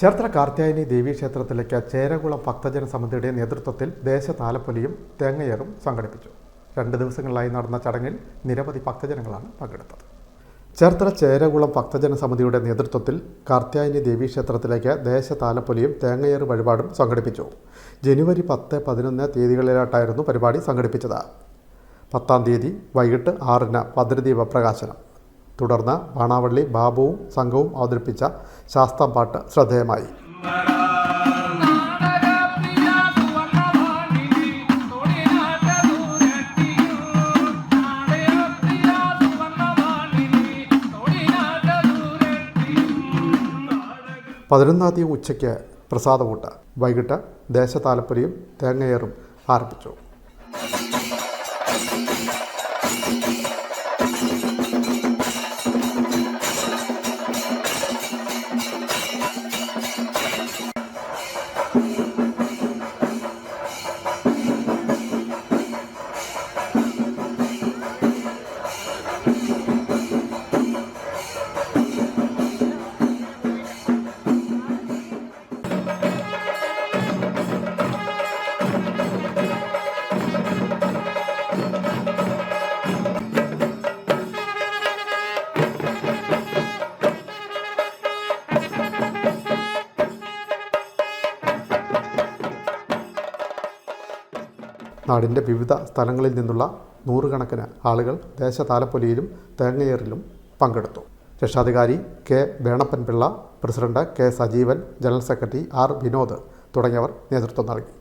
ചേർത്തല കാർത്യായനി ദേവീക്ഷേത്രത്തിലേക്ക് ചേരകുളം ഭക്തജന സമിതിയുടെ നേതൃത്വത്തിൽ ദേശതാലപ്പൊലിയും തേങ്ങയറും സംഘടിപ്പിച്ചു. രണ്ട് ദിവസങ്ങളിലായി നടന്ന ചടങ്ങിൽ നിരവധി ഭക്തജനങ്ങളാണ് പങ്കെടുത്തത്. ചേർത്തല ചേരകുളം ഭക്തജന സമിതിയുടെ നേതൃത്വത്തിൽ കാർത്യായനി ദേവീക്ഷേത്രത്തിലേക്ക് ദേശതാലപ്പൊലിയും തേങ്ങയേറ് വഴിപാടും സംഘടിപ്പിച്ചു. ജനുവരി പത്ത് പതിനൊന്ന് തീയതികളിലായിട്ടായിരുന്നു പരിപാടി സംഘടിപ്പിച്ചത്. പത്താം തീയതി വൈകിട്ട് ആറിന് ഭദ്രദീപ പ്രകാശനം തുടർന്ന് ബാണാവള്ളി ബാബുവും സംഘവും അവതരിപ്പിച്ച ശാസ്താംപാട്ട് ശ്രദ്ധേയമായി. പതിനൊന്നാം തീയതി ഉച്ചയ്ക്ക് പ്രസാദകൂട്ട് വൈകിട്ട് ദേശതാലപ്പൊലിയും തേങ്ങയേറും ആരംഭിച്ചു. നാടിന്റെ വിവിധ സ്ഥലങ്ങളിൽ നിന്നുള്ള നൂറുകണക്കിന് ആളുകൾ ദേശതാലപ്പൊലിയിലും തേങ്ങയേറിലും പങ്കെടുത്തു. രക്ഷാധികാരി K. Venappan Pillai president K. Sajeevan general secretary R. Vinod തുടങ്ങിയവർ നേതൃത്വം നൽകി.